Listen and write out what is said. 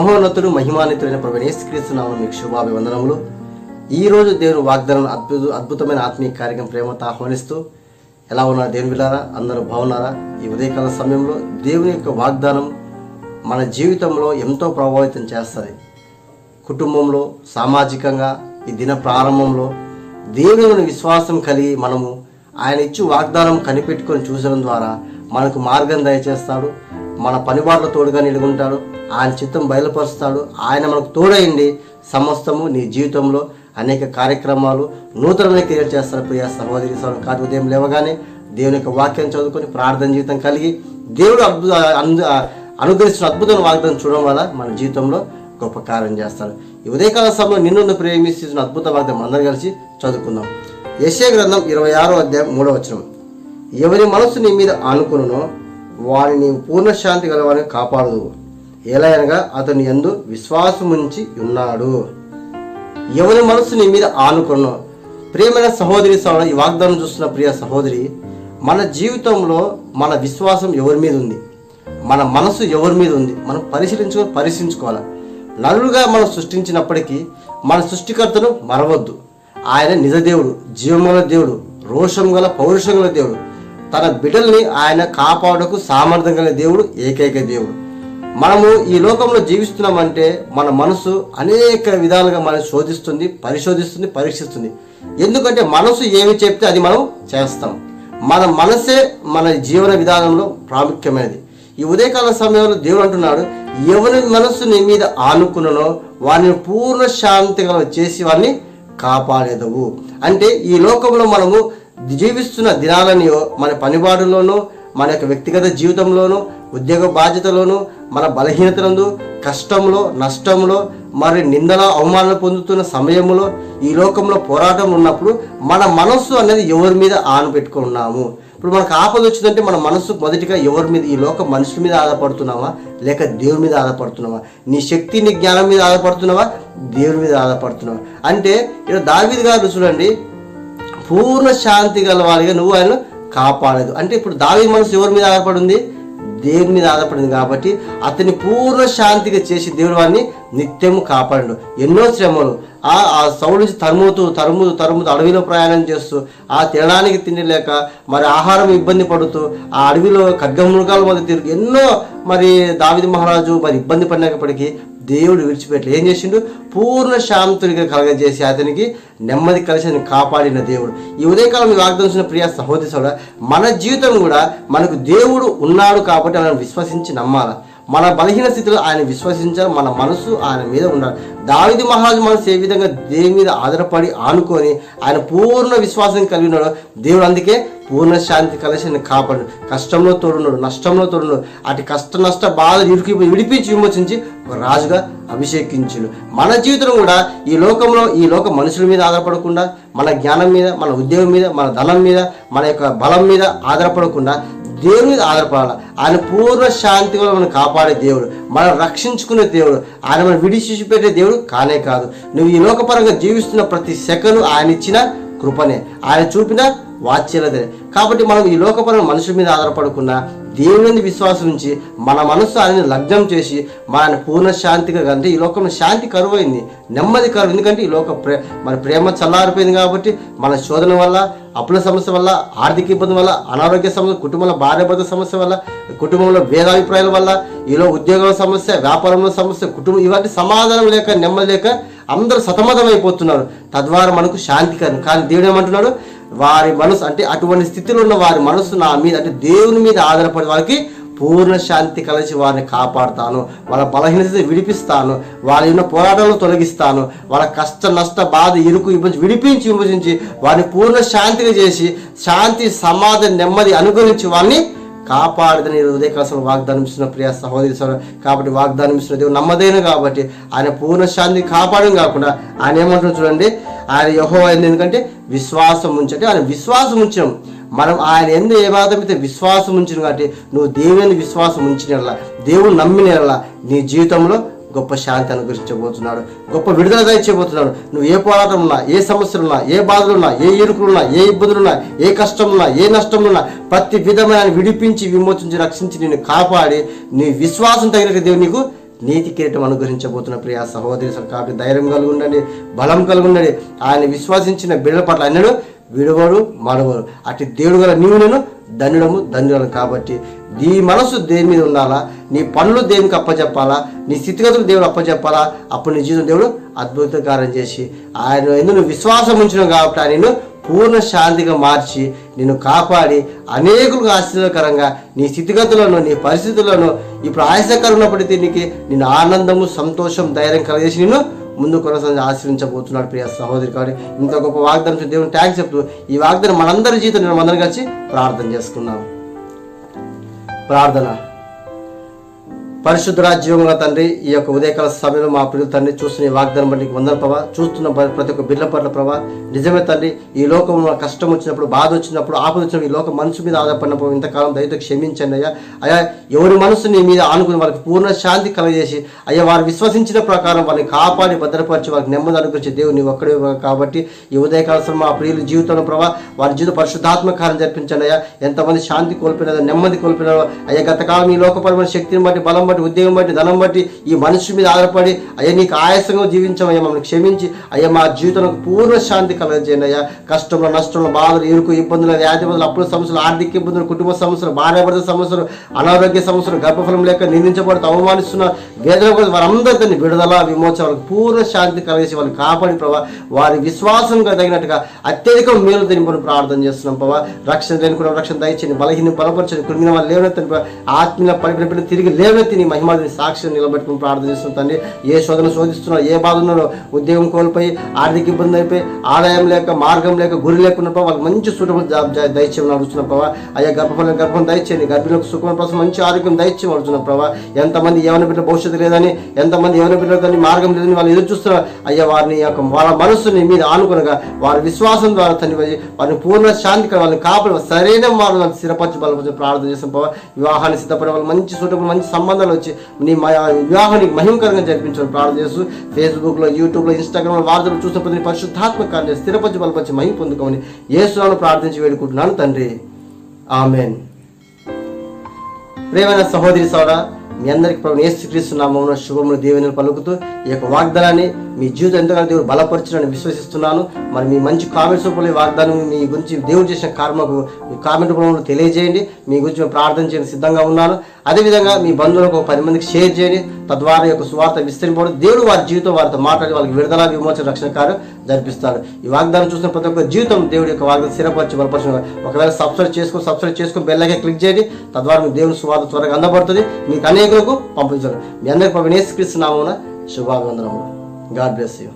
మహోన్నతుడు మహిమాన్వితుడైన ప్రభు యేసుక్రీస్తునామం మీకు శుభాభివందనములు. ఈ రోజు దేవుని వాగ్దానం అద్భుత అద్భుతమైన ఆత్మీయ కార్యక్రమం ప్రేమతో ఆహ్వానిస్తూ ఎలా ఉన్నారు దేవుని విలారా అందరూ బాగున్నారా? ఈ ఉదయకాల సమయంలో దేవుని యొక్క వాగ్దానం మన జీవితంలో ఎంతో ప్రభావితం చేస్తుంది. కుటుంబంలో సామాజికంగా ఈ దిన ప్రారంభంలో దేవుని విశ్వాసం కలిగి మనము ఆయన ఇచ్చి వాగ్దానం కనిపెట్టుకొని చూసడం ద్వారా మనకు మార్గం దయచేస్తాడు. మన పనిబాట్ల తోడుగా నిలుగుంటాడు. ఆయన చిత్తం బయలుపరుస్తాడు. ఆయన మనకు తోడైంది సమస్తము నీ జీవితంలో అనేక కార్యక్రమాలు నూతనమైన క్రియేట్ చేస్తారు ప్రియ సహోదరి సహోదరు కాదు ఉదయం లేవగానే దేవుని యొక్క వాక్యం చదువుకొని ప్రార్థన జీవితం కలిగి దేవుడు అద్భుత అనుగ్రహించిన అద్భుతమైన వాగ్దానం చూడడం వల్ల మన జీవితంలో గొప్ప కార్యం చేస్తాడు. ఈ ఉదయకాల సమయంలో నిన్ను ప్రేమిస్తున్న అద్భుత వాగ్దానం అందరం కలిసి చదువుకుందాం. యశే గ్రంథం ఇరవై ఆరో అధ్యాయం మూడో వచనం. ఎవరి మనసు నీ మీద ఆనుకునునో వాని పూర్ణశాంతి పూర్ణ శాంతి గలవాని కాపాడదు. ఎలా అనగా అతని ఎందు విశ్వాసముంచి ఉన్నాడు. ఎవరి మనసు నీ మీద ఆనుకున్నో ప్రియమైన సహోదరి సహోదరు ఈ వాగ్దానం చూస్తున్న ప్రియ సహోదరి మన జీవితంలో మన విశ్వాసం ఎవరి మీద ఉంది? మన మనసు ఎవరి మీద ఉంది? మనం పరిశీలించుకొని పరిశీలించుకోవాలి? నలుగా మనం సృష్టించినప్పటికీ మన సృష్టికర్తను మరవద్దు. ఆయన నిజదేవుడు జీవముల దేవుడు రోషం గల పౌరుషం గల దేవుడు. తన బిడ్డల్ని ఆయన కాపాడకు సామర్థ్యం కలిగిన దేవుడు ఏకైక దేవుడు. మనము ఈ లోకంలో జీవిస్తున్నామంటే మన మనసు అనేక విధాలుగా మనం శోధిస్తుంది పరిశోధిస్తుంది పరీక్షిస్తుంది. ఎందుకంటే మనసు ఏమి చెప్తే అది మనం చేస్తాం. మన మనసే మన జీవన విధానంలో ప్రాముఖ్యమైనది. ఈ ఉదయకాల సమయంలో దేవుడు అంటున్నాడు ఎవరి మనసు నీ మీద ఆనుకున్ననో వారిని పూర్ణ శాంతి చేసి వారిని కాపాడేదవు. అంటే ఈ లోకంలో మనము జీవిస్తున్న దినాలని మన పనిబాటులోనూ మన యొక్క వ్యక్తిగత జీవితంలోనూ ఉద్యోగ బాధ్యతలోనూ మన బలహీనతలందు కష్టంలో నష్టంలో మరి నిందల అవమానాలు పొందుతున్న సమయంలో ఈ లోకంలో పోరాటం ఉన్నప్పుడు మన మనస్సు అనేది ఎవరి మీద ఆన పెట్టుకున్నాము ఇప్పుడు మనకు ఆపద వచ్చిందంటే మన మనస్సు మొదటిగా ఎవరి మీద ఈ లోక మనుషుల మీద ఆధారపడుతున్నావా? లేక దేవుని మీద ఆధారపడుతున్నావా? నీ శక్తి నీ జ్ఞానం మీద ఆధారపడుతున్నావా? దేవుని మీద ఆధారపడుతున్నావా? అంటే ఇక్కడ దావీద్ గారు చూడండి పూర్ణ శాంతి గల వారిగా నువ్వు ఆయన కాపాడదు. అంటే ఇప్పుడు దావి మనసు ఎవరి మీద ఆధారపడింది? దేవుని మీద ఆధారపడింది కాబట్టి అతని పూర్ణ శాంతిగా చేసి దేవుడు వారిని నిత్యము కాపాడు ఎన్నో శ్రమలు. ఆ ఆ సౌడు నుంచి తరుముతూ తరుముతూ తరుముతూ అడవిలో ప్రయాణం చేస్తూ ఆ తినడానికి తిండి లేక మరి ఆహారం ఇబ్బంది పడుతూ ఆ అడవిలో ఖడ్గమృగాల మధ్య తిరుగు ఎన్నో మరి దావిది మహారాజు మరి ఇబ్బంది పడినప్పటికీ దేవుడు విడిచిపెట్టలే. ఏం చేసిండు? పూర్ణ శాంతునిగా కలగజేసి అతనికి నెమ్మది కలిసి అతన్ని కాపాడిన దేవుడు. ఈ ఉదయకాలం వాగ్దాల్సిన ప్రియ సహోదరి మన జీవితం కూడా మనకు దేవుడు ఉన్నాడు కాబట్టి మనం విశ్వసించి నమ్మాల? మన బలహీన స్థితిలో ఆయన విశ్వసించాలి మన మనసు ఆయన మీద ఉండాలి. దావిది మహారాజు మనసు ఏ విధంగా దేవుని మీద ఆధారపడి ఆనుకొని ఆయన పూర్ణ విశ్వాసం కలిగి ఉన్నాడు దేవుడు అందుకే పూర్ణ శాంతి కలిసి ఆయన కాపాడు. కష్టంలో తోడున్నాడు నష్టంలో తోడున్నాడు. అటు కష్ట నష్ట బాధలు ఇరికి విడిపించి విమోచించి ఒక రాజుగా అభిషేకించాడు మన జీవితం కూడా ఈ లోకంలో ఈ లోక మనుషుల మీద ఆధారపడకుండా మన జ్ఞానం మీద మన ఉద్యోగం మీద మన ధనం మీద మన యొక్క బలం మీద ఆధారపడకుండా దేవుని మీద ఆధారపడాలి? ఆయన పూర్ణ శాంతిగా మనం కాపాడే దేవుడు మనం రక్షించుకునే దేవుడు ఆయన మనం విడిచి పెట్టే దేవుడు కానే కాదు. నువ్వు ఈ లోకపరంగా జీవిస్తున్న ప్రతి సెకను ఆయన ఇచ్చిన కృపనే ఆయన చూపిన వాచ్యలదే కాబట్టి మనం ఈ లోకపరంగా మనుషుల మీద ఆధారపడకుండా దేవుని విశ్వాసం నుంచి మన మనస్సు ఆయనని లగ్నం చేసి మన పూర్ణ శాంతిగా అంటే ఈ లోకంలో శాంతి కరువైంది నెమ్మది కరువు. ఎందుకంటే ఈ లోక ప్రే మన ప్రేమ చల్లారిపోయింది కాబట్టి మన శోధన వల్ల అప్పుల సమస్య వల్ల ఆర్థిక ఇబ్బంది వల్ల అనారోగ్య సమస్య కుటుంబంలో భార్య భర్త సమస్య వల్ల కుటుంబంలో భేదాభిప్రాయాల వల్ల ఈలో ఉద్యోగం సమస్య వ్యాపారంలో సమస్య కుటుంబం ఇవన్నీ సమాధానం లేక నెమ్మది లేక అందరూ సతమతం అయిపోతున్నారు తద్వారా మనకు శాంతి కాదు కానీ దేవుడు ఏమంటున్నాడు? వారి మనసు అంటే అటువంటి స్థితిలో ఉన్న వారి మనసు నా మీద అంటే దేవుని మీద ఆధారపడి వారికి పూర్ణ శాంతి కలిసి వారిని కాపాడుతాను. వాళ్ళ బలహీనత విడిపిస్తాను. వాళ్ళ ఉన్న పోరాటాలను తొలగిస్తాను. వాళ్ళ కష్ట నష్ట బాధ ఇరుకు విభజించి విడిపించి విభజించి వారిని పూర్ణ శాంతిగా చేసి శాంతి సమాధి నెమ్మది అనుగ్రహించి వారిని కాపాడదని ఉదయకాలం వాగ్దానం ఇస్తున్న ప్రియ సహోదరి సహోదరు. కాబట్టి వాగ్దానం ఇస్తున్న దేవుడు నమ్మదైన కాబట్టి ఆయన పూర్ణ శాంతి కాపాడడం కాకుండా ఆయన ఏమంటున్నారు చూడండి? ఆయన యహో ఎందుకంటే విశ్వాసం ఉంచండి. ఆయన విశ్వాసం ఉంచడం. మనం ఆయన ఎందు ఏ బాధం విశ్వాసం ఉంచిన కాబట్టి నువ్వు దేవుని విశ్వాసం ఉంచిన దేవుడు నమ్మిన నీ జీవితంలో గొప్ప శాంతి అనుగ్రహించబోతున్నాడు గొప్ప విడుదల దయచేయబోతున్నాడు. నువ్వు ఏ పోరాటం ఉన్నా ఏ సమస్యలు ఉన్నా ఏ బాధలు ఉన్నా ఏ ఇరుకులున్నా ఏ ఇబ్బందులున్నా ఏ కష్టమున్నా ఏ నష్టమున్నా ప్రతి విధమైన విడిపించి విమోచించి రక్షించి నేను కాపాడి నీ విశ్వాసం తగిన దేవుడు నీకు నీతి కిరీటం అనుగ్రహించబోతున్న ప్రియా సహోదరి కాబట్టి ధైర్యం కలిగి ఉండండి బలం కలిగి ఉండండి ఆయన విశ్వసించిన బిడ్డల పట్ల అన్నడు విడవడు మడవడు అటు దేవుడు గల నీవు నేను ధన్యుడము ధన్యులను కాబట్టి. నీ మనసు దేని మీద ఉండాలా? నీ పనులు దేవునికి అప్పచెప్పాలా నీ స్థితిగతులు దేవుడు అప్పచెప్పాలా అప్పుడు నీ జీవితం దేవుడు అద్భుత కార్యం చేసి ఆయన ఎందుకు విశ్వాసం ఉంచిన కాబట్టి ఆయన పూర్ణ శాంతిగా మార్చి నిన్ను కాపాడి అనేకులకు ఆశ్చర్యకరంగా నీ స్థితిగతులను నీ పరిస్థితులను ఇప్పుడు ఆయాసకరం ఉన్నప్పటికీ నీకు నేను ఆనందము సంతోషం ధైర్యం కలిగేసి నిన్ను ముందు కొనసాగి ఆశ్రయించబోతున్నాడు ప్రియ సహోదరి కాబట్టి ఇంత గొప్ప వాగ్దానం దేవుని ట్యాంక్స్ చెప్తూ ఈ వాగ్దానం మనందరి జీవితం నేను అందరం కలిసి ప్రార్థన చేసుకున్నాం ప్రార్థన. పరిశుద్ధరాజ్యంగా తండ్రి ఈ యొక్క ఉదయకాల సమయంలో మా పిల్లలు తండ్రి చూస్తున్న ఈ వాగ్దానం బట్టి నీకు వందన ప్రభా. చూస్తున్న ప్రతి ఒక్క బిడ్డ పట్ల ప్రభా. నిజమే తండ్రి ఈ లోకంలో కష్టం వచ్చినప్పుడు బాధ వచ్చినప్పుడు ఆపద వచ్చినప్పుడు ఈ లోక మనసు మీద ఆధారపడినప్పుడు ఇంతకాలం దయతో క్షమించండి అయ్యా. అయ్యా ఎవరి మనసు నీ మీద ఆనుకుని వాళ్ళకి పూర్ణ శాంతి కలగజేసి అయ్యా వారు విశ్వసించిన ప్రకారం వాళ్ళని కాపాడి భద్రపరిచి వారికి నెమ్మది అనుగ్రహించే దేవుడు నీ ఒక్కడే కాబట్టి ఈ ఉదయకాల సమయం మా ప్రియుల జీవితంలో ప్రభా వారి జీవిత పరిశుద్ధాత్మకారం జరిపించండి అయ్యా. ఎంతమంది శాంతి కోల్పోయినారో నెమ్మది కోల్పోయినారో అయ్యా గతకాలం ఈ లోకపరమైన శక్తిని బట్టి బలం బట్టి ఉద్యోగం బట్టి ధనం బట్టి ఈ మనిషి మీద ఆధారపడి అయ్యా నీకు ఆయాసంగా జీవించామయ్యా మమ్మల్ని క్షమించి అయ్యా మా జీవితంలో పూర్ణ శాంతి కలగజేయండి అయ్యా. కష్టంలో నష్టంలో బాధలు ఇరుకు ఇబ్బందులు వ్యాధి బాధలు అప్పుల సమస్యలు ఆర్థిక ఇబ్బందులు కుటుంబ సమస్యలు భార్యాభర్త సమస్యలు అనారోగ్య సమస్యలు గర్భఫలం లేక నిందించబడుతూ అవమానిస్తున్న వేదన వారందరినీ విడుదల విమోచన వాళ్ళకి పూర్ణ శాంతి కలిగేసి వాళ్ళు కాపాడి ప్రభా వారి విశ్వాసంగా తగినట్టుగా అత్యధిక మేలు తినిపని ప్రార్థన చేస్తున్నాం ప్రభా. రక్షణ లేని కూడా రక్షణ దయచేయండి బలహీన బలపరచండి కురిమిన వాళ్ళు లేవనెత్తని ఆత్మీయ పరిపడిన తిరిగి లేవనెత్తి నీ మహిమాదిని సాక్షిని నిలబెట్టుకుని ప్రార్థన చేస్తున్నాం తండ్రి. ఏ శోధన శోధిస్తున్నారో ఏ బాధ ఉన్నారో ఉద్యోగం కోల్పోయి ఆర్థిక ఇబ్బంది అయిపోయి ఆదాయం లేక మార్గం లేక గురి లేకుండా వాళ్ళకి మంచి సూటబుల్ జాబ్ నడుచున్న దయచేయమని అడుగుతున్నాం ప్రభావ అయ్యా గర్భఫలం గర్భం దయచేయండి గర్భిణులకు సుఖమైన కోసం మంచి ఆరోగ్యం దయచేయమని అడుగుతున్నాం ప్రభావ ఎంతమంది యవన బిడ్డ భవిష్యత్తు లేదని ఎంతమంది యవన బిడ్డలని మార్గం లేదని వాళ్ళు ఎదురు చూస్తున్నారు అయ్యా వారిని యొక్క వాళ్ళ మనస్సుని మీద ఆనుకునగా వారి విశ్వాసం ద్వారా తండ్రి వారిని పూర్ణ శాంతి వాళ్ళని కాపాడు సరైన వారు వాళ్ళని స్థిరపరచి బలపరిచి ప్రార్థన చేసిన ప్రభావ వివాహాన్ని సిద్ధపడే వాళ్ళు మంచి సూటబుల్ మంచి సంబంధాలు వచ్చి నీ వివాహం నీకు మహిమకరంగా జరిపించమని ప్రార్థన చేస్తూ ఫేస్బుక్లో యూట్యూబ్లో ఇన్స్టాగ్రామ్లో వార్తలు చూసిన ప్రతి పరిశుద్ధాత్మక కార్యం స్థిరపరిచి బలపరిచి మహిమ పొందుకోమని యేసులను ప్రార్థించి వేడుకుంటున్నాను తండ్రి. ఆమెన్. ప్రేమైన సహోదరి సోదరా మీ అందరికి ప్రభు ఏసుక్రీస్తున్నామో శుభములు దేవుని పలుకుతూ ఈ యొక్క వాగ్దానాన్ని మీ జీవితం ఎంతగానో దేవుడు బలపరచునని విశ్వసిస్తున్నాను. మరి మీ మంచి కామెంట్స్ రూపంలో ఈ వాగ్దానం మీ గురించి దేవుడు చేసిన కర్మకు మీ కామెంట్ రూపంలో తెలియజేయండి. మీ గురించి మేము ప్రార్థన చేయడానికి సిద్ధంగా ఉన్నాను. అదేవిధంగా మీ బంధువులకు ఒక పది మందికి షేర్ చేయండి. తద్వారా ఈ యొక్క సువార్త విస్తరింపడం దేవుడు వారి జీవితం వారితో మాట్లాడి వాళ్ళకి విడుదల విమోచన రక్షణ కార్యం జరిపిస్తాడు. ఈ వాగ్దానం చూసిన ప్రతి ఒక్క జీవితం దేవుడి యొక్క వాగ్దానం స్థిరపరిచి బలపరచు ఒకవేళ సబ్స్క్రైబ్ చేసుకొని సబ్స్క్రైబ్ చేసుకొని బెల్లకే క్లిక్ చేయండి. తద్వారా మీ దేవుని సువార్త త్వరగా అందబడుతుంది. మీకు అనేక అనేకులకు పంపించారు మీ అందరికి పంపిణీ క్రీస్తు నామమున శుభాభివందనములు గాడ్ బ్లెస్ యూ